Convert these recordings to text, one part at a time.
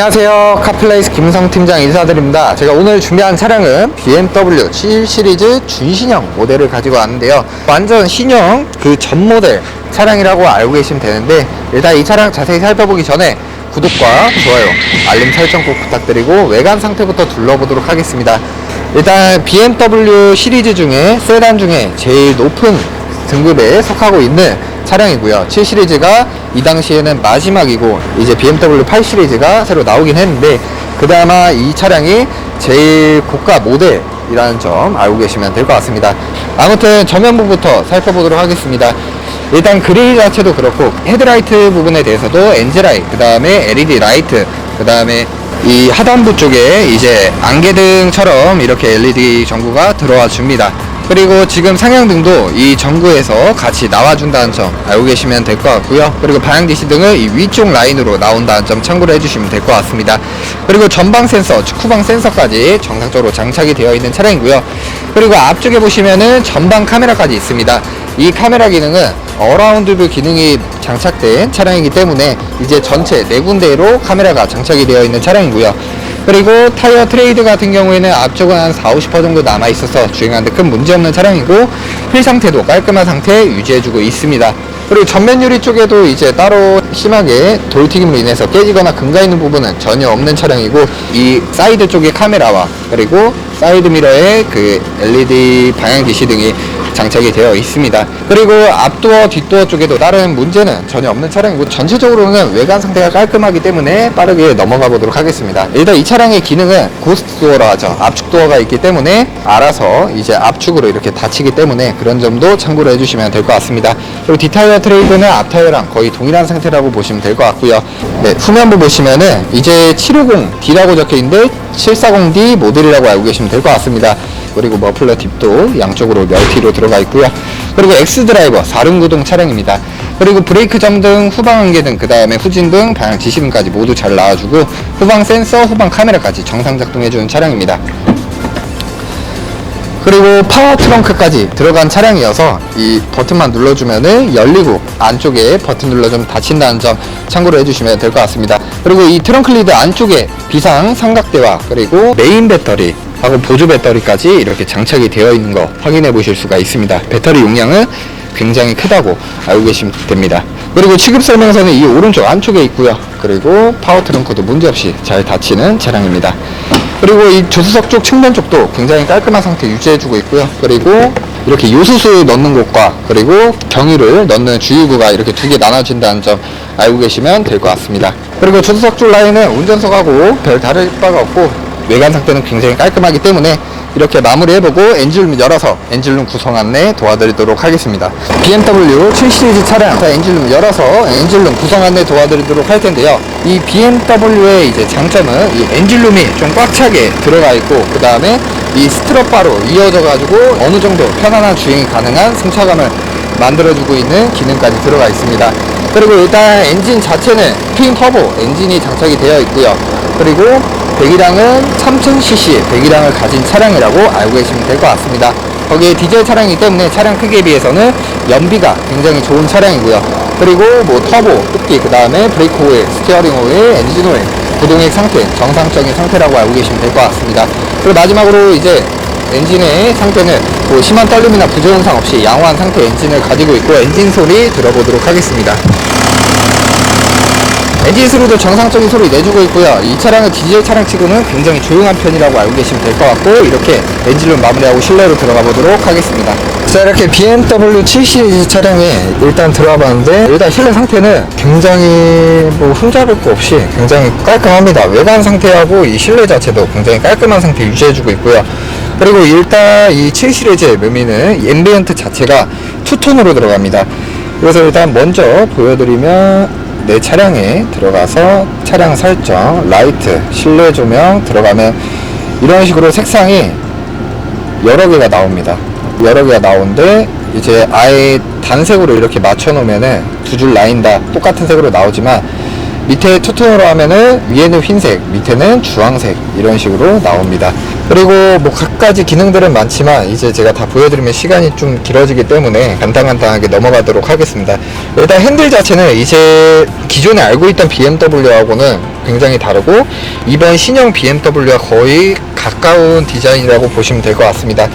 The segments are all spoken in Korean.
안녕하세요. 카플레이스 김성 팀장 인사드립니다. 제가 오늘 준비한 차량은 BMW 7 시리즈 준신형 모델을 가지고 왔는데요. 완전 신형 그 전 모델 차량이라고 알고 계시면 되는데 일단 이 차량 자세히 살펴보기 전에 구독과 좋아요 알림 설정 꼭 부탁드리고 외관 상태부터 둘러보도록 하겠습니다. 일단 BMW 시리즈 중에 세단 중에 제일 높은 등급에 속하고 있는 차량이고요. 7 시리즈가 이 당시에는 마지막이고 이제 BMW 8 시리즈가 새로 나오긴 했는데 그나마 이 차량이 제일 고가 모델이라는 점 알고 계시면 될 것 같습니다. 아무튼 전면부부터 살펴보도록 하겠습니다. 일단 그릴 자체도 그렇고 헤드라이트 부분에 대해서도 엔즈라이트, 그 다음에 LED 라이트, 그 다음에 이 하단부 쪽에 이제 안개등처럼 이렇게 LED 전구가 들어와 줍니다. 그리고 지금 상향등도 이 전구에서 같이 나와준다는 점 알고 계시면 될 것 같고요. 그리고 방향지시 등은 이 위쪽 라인으로 나온다는 점 참고를 해주시면 될 것 같습니다. 그리고 전방 센서, 후방 센서까지 정상적으로 장착이 되어 있는 차량이고요. 그리고 앞쪽에 보시면은 전방 카메라까지 있습니다. 이 카메라 기능은 어라운드 뷰 기능이 장착된 차량이기 때문에 이제 전체 네 군데로 카메라가 장착이 되어 있는 차량이고요. 그리고 타이어 트레이드 같은 경우에는 앞쪽은 한 4, 50% 정도 남아 있어서 주행하는데 큰 문제 없는 차량이고 휠 상태도 깔끔한 상태 유지해주고 있습니다. 그리고 전면 유리 쪽에도 이제 따로 심하게 돌튀김으로 인해서 깨지거나 금가 있는 부분은 전혀 없는 차량이고 이 사이드 쪽의 카메라와 그리고 사이드 미러의 그 LED 방향 지시 등이 장착이 되어 있습니다. 그리고 앞도어, 뒷도어 쪽에도 다른 문제는 전혀 없는 차량이고 전체적으로는 외관 상태가 깔끔하기 때문에 빠르게 넘어가 보도록 하겠습니다. 일단 이 차량의 기능은 고스트 도어라 하죠. 압축 도어가 있기 때문에 알아서 이제 압축으로 이렇게 닫히기 때문에 그런 점도 참고를 해주시면 될 것 같습니다. 그리고 뒷타이어 트레이드는 앞타이어랑 거의 동일한 상태라고 보시면 될 것 같고요. 네, 후면부 보시면은 이제 750D라고 적혀 있는데 740D 모델이라고 알고 계시면 될 것 같습니다. 그리고 머플러 팁도 양쪽으로 멀티로 들어가 있고요. 그리고 X 드라이버 4륜 구동 차량입니다. 그리고 브레이크 점등, 후방 안개 등, 그 다음에 후진등, 방향 지시등까지 모두 잘 나와주고 후방 센서, 후방 카메라까지 정상 작동해주는 차량입니다. 그리고 파워 트렁크까지 들어간 차량이어서 이 버튼만 눌러주면은 열리고 안쪽에 버튼 눌러주면 닫힌다는 점 참고로 해주시면 될 것 같습니다. 그리고 이 트렁크 리드 안쪽에 비상 삼각대와 그리고 메인 배터리 하고 보조 배터리까지 이렇게 장착이 되어 있는 거 확인해 보실 수가 있습니다. 배터리 용량은 굉장히 크다고 알고 계시면 됩니다. 그리고 취급 설명서는 이 오른쪽 안쪽에 있고요. 그리고 파워 트렁크도 문제없이 잘 닫히는 차량입니다. 그리고 이 조수석 쪽 측면 쪽도 굉장히 깔끔한 상태 유지해주고 있고요. 그리고 이렇게 요수수 넣는 곳과 그리고 경유를 넣는 주유구가 이렇게 두 개 나눠진다는 점 알고 계시면 될 것 같습니다. 그리고 조수석 쪽 라인은 운전석하고 별 다를 바가 없고 외관 상태는 굉장히 깔끔하기 때문에 이렇게 마무리해보고 엔진룸 열어서 엔진룸 구성 안내 도와드리도록 하겠습니다. BMW 7 시리즈 차량 자, 엔진룸 열어서 엔진룸 구성 안내 도와드리도록 할 텐데요. 이 BMW의 이제 장점은 이 엔진룸이 좀 꽉 차게 들어가 있고 그 다음에 이 스트럿바로 이어져 가지고 어느 정도 편안한 주행이 가능한 승차감을 만들어주고 있는 기능까지 들어가 있습니다. 그리고 일단 엔진 자체는 트윈 터보 엔진이 장착이 되어 있고요. 그리고 배기량은 3000cc 배기량을 가진 차량이라고 알고 계시면 될 것 같습니다. 거기에 디젤 차량이기 때문에 차량 크기에 비해서는 연비가 굉장히 좋은 차량이고요. 그리고 뭐 터보, 흡기, 그 다음에 브레이크 오일, 스티어링 오일, 엔진 오일, 구동액 상태, 정상적인 상태라고 알고 계시면 될 것 같습니다. 그리고 마지막으로 이제 엔진의 상태는 뭐 심한 떨림이나 부조 현상 없이 양호한 상태 엔진을 가지고 있고 엔진 소리 들어보도록 하겠습니다. 엔진 소리도 정상적인 소리 내주고 있고요. 이 차량은 디젤 차량 치고는 굉장히 조용한 편이라고 알고 계시면 될 것 같고 이렇게 엔진룸 마무리하고 실내로 들어가 보도록 하겠습니다. 자 이렇게 BMW 7 시리즈 차량에 일단 들어와 봤는데 일단 실내 상태는 굉장히 뭐 흠잡을 거 없이 굉장히 깔끔합니다. 외관 상태하고 이 실내 자체도 굉장히 깔끔한 상태 유지해주고 있고요. 그리고 일단 이 7 시리즈의 묘미는 앰비언트 자체가 투톤으로 들어갑니다. 그래서 일단 먼저 보여드리면 내 차량에 들어가서 차량 설정, 라이트, 실내 조명 들어가면 이런 식으로 색상이 여러 개가 나옵니다. 여러 개가 나오는데 이제 아예 단색으로 이렇게 맞춰 놓으면은 두 줄 라인 다 똑같은 색으로 나오지만 밑에 투톤으로 하면은 위에는 흰색, 밑에는 주황색 이런 식으로 나옵니다. 그리고 뭐 각가지 기능들은 많지만 이제 제가 다 보여드리면 시간이 좀 길어지기 때문에 간단간단하게 넘어가도록 하겠습니다. 일단 핸들 자체는 이제 기존에 알고 있던 BMW하고는 굉장히 다르고 이번 신형 BMW와 거의 가까운 디자인이라고 보시면 될 것 같습니다.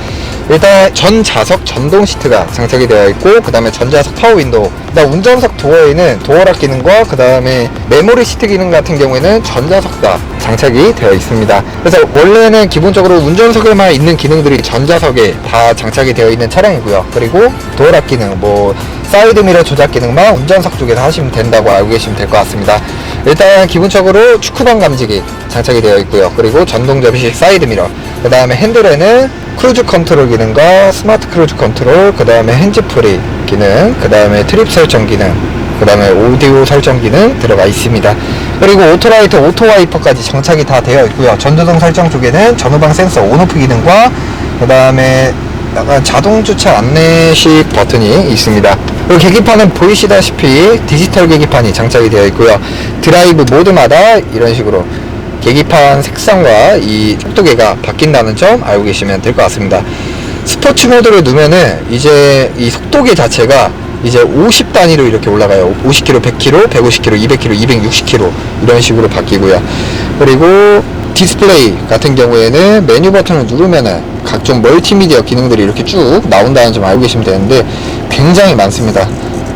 일단 전 좌석 전동 시트가 장착이 되어 있고 그 다음에 전 좌석 파워 윈도우. 그다음 운전석 도어에는 도어락 기능과 그 다음에 메모리 시트 기능 같은 경우에는 전 좌석 다 장착이 되어 있습니다. 그래서 원래는 기본적으로 운전석에만 있는 기능들이 전 좌석에 다 장착이 되어 있는 차량이고요. 그리고 도어락 기능 뭐 사이드 미러 조작 기능만 운전석 쪽에서 하시면 된다고 알고 계시면 될 것 같습니다. 일단 기본적으로 축구방 감지기 장착이 되어 있고요. 그리고 전동 접이식 사이드 미러 그 다음에 핸들에는 크루즈 컨트롤 기능과 스마트 크루즈 컨트롤, 그 다음에 핸즈프리 기능, 그 다음에 트립 설정 기능, 그 다음에 오디오 설정 기능 들어가 있습니다. 그리고 오토라이트, 오토와이퍼까지 장착이 다 되어 있고요. 전조등 설정 쪽에는 전후방 센서 온오프 기능과 그 다음에 약간 자동 주차 안내식 버튼이 있습니다. 그리고 계기판은 보이시다시피 디지털 계기판이 장착이 되어 있고요. 드라이브 모드마다 이런 식으로 계기판 색상과 이 속도계가 바뀐다는 점 알고 계시면 될 것 같습니다. 스포츠 모드를 누면은 이제 이 속도계 자체가 이제 50 단위로 이렇게 올라가요. 50km, 100km, 150km, 200km, 260km 이런 식으로 바뀌고요. 그리고 디스플레이 같은 경우에는 메뉴 버튼을 누르면은 각종 멀티미디어 기능들이 이렇게 쭉 나온다는 점 알고 계시면 되는데 굉장히 많습니다.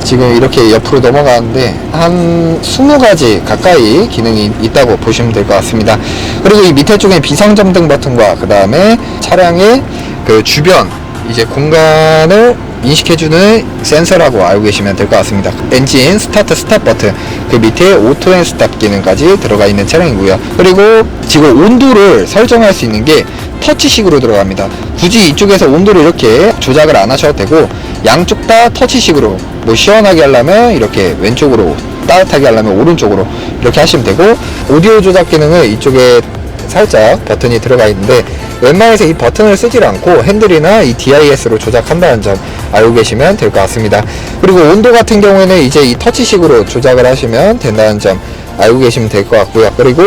지금 이렇게 옆으로 넘어가는데 한 20가지 가까이 기능이 있다고 보시면 될 것 같습니다. 그리고 이 밑에 쪽에 비상점등 버튼과 그 다음에 차량의 그 주변 이제 공간을 인식해주는 센서라고 알고 계시면 될 것 같습니다. 엔진 스타트 스탑 버튼 그 밑에 오토 앤 스탑 기능까지 들어가 있는 차량이고요. 그리고 지금 온도를 설정할 수 있는 게 터치식으로 들어갑니다. 굳이 이쪽에서 온도를 이렇게 조작을 안 하셔도 되고 양쪽 다 터치식으로 뭐 시원하게 하려면 이렇게 왼쪽으로 따뜻하게 하려면 오른쪽으로 이렇게 하시면 되고 오디오 조작 기능은 이쪽에 살짝 버튼이 들어가 있는데 웬만해서 이 버튼을 쓰질 않고 핸들이나 이 DIS로 조작한다는 점 알고 계시면 될 것 같습니다. 그리고 온도 같은 경우에는 이제 이 터치식으로 조작을 하시면 된다는 점 알고 계시면 될 것 같고요. 그리고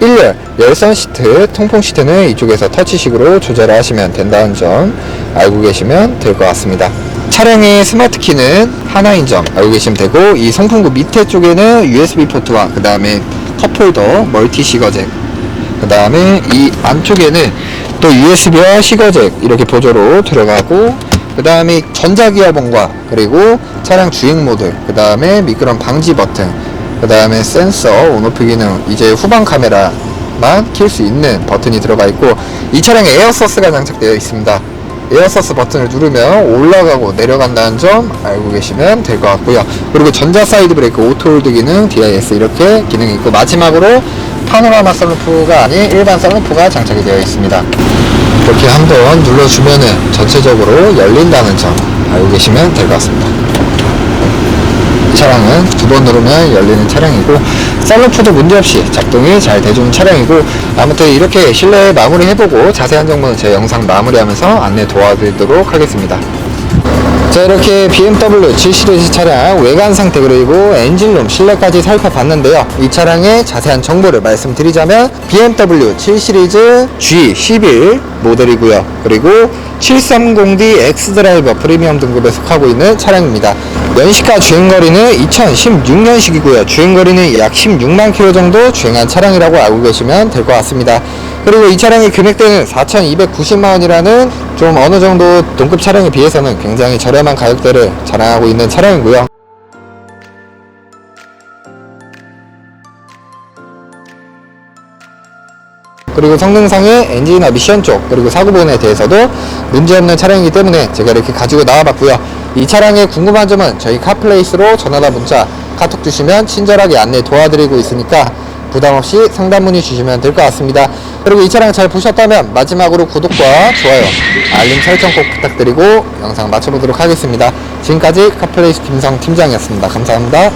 1열 열선 시트, 통풍 시트는 이쪽에서 터치식으로 조절을 하시면 된다는 점 알고 계시면 될 것 같습니다. 차량의 스마트 키는 하나인 점 알고 계시면 되고 이 송풍구 밑에 쪽에는 USB 포트와 그 다음에 컵홀더, 멀티 시거잭 그 다음에 이 안쪽에는 또 USB와 시거잭 이렇게 보조로 들어가고 그 다음에 전자기어봉과 그리고 차량 주행 모드 그 다음에 미끄럼 방지 버튼 그 다음에 센서 온오프 기능 이제 후방 카메라만 킬 수 있는 버튼이 들어가 있고 이 차량에 에어서스가 장착되어 있습니다 에어서스 버튼을 누르면 올라가고 내려간다는 점 알고 계시면 될 것 같고요. 그리고 전자 사이드 브레이크 오토홀드 기능 DIS 이렇게 기능이 있고 마지막으로 파노라마 썬루프가 아닌 일반 썬루프가 장착이 되어 있습니다. 이렇게 한번 눌러주면은 전체적으로 열린다는 점 알고 계시면 될 것 같습니다. 이 차량은 두 번 누르면 열리는 차량이고 썬루프도 문제없이 작동이 잘 돼주는 차량이고 아무튼 이렇게 실내 마무리 해보고 자세한 정보는 제 영상 마무리하면서 안내 도와드리도록 하겠습니다 자 이렇게 BMW 7 시리즈 차량 외관 상태 그리고 엔진룸 실내까지 살펴봤는데요. 이 차량의 자세한 정보를 말씀드리자면 BMW 7 시리즈 G11 모델이고요. 그리고 730D X드라이버 프리미엄 등급에 속하고 있는 차량입니다. 연식과 주행거리는 2016년식이고요. 주행거리는 약 16만 킬로 정도 주행한 차량이라고 알고 계시면 될 것 같습니다. 그리고 이 차량의 금액대는 4,290만원이라는 좀 어느 정도 동급 차량에 비해서는 굉장히 저렴한 가격대를 자랑하고 있는 차량이고요. 그리고 성능상의 엔진이나 미션 쪽 그리고 사고 부분에 대해서도 문제없는 차량이기 때문에 제가 이렇게 가지고 나와봤고요 이 차량에 궁금한 점은 저희 카플레이스로 전화나 문자 카톡 주시면 친절하게 안내 도와드리고 있으니까 부담 없이 상담 문의 주시면 될 것 같습니다. 그리고 이 차량 잘 보셨다면 마지막으로 구독과 좋아요 알림 설정 꼭 부탁드리고 영상 마쳐보도록 하겠습니다. 지금까지 카플레이스 김성 팀장이었습니다. 감사합니다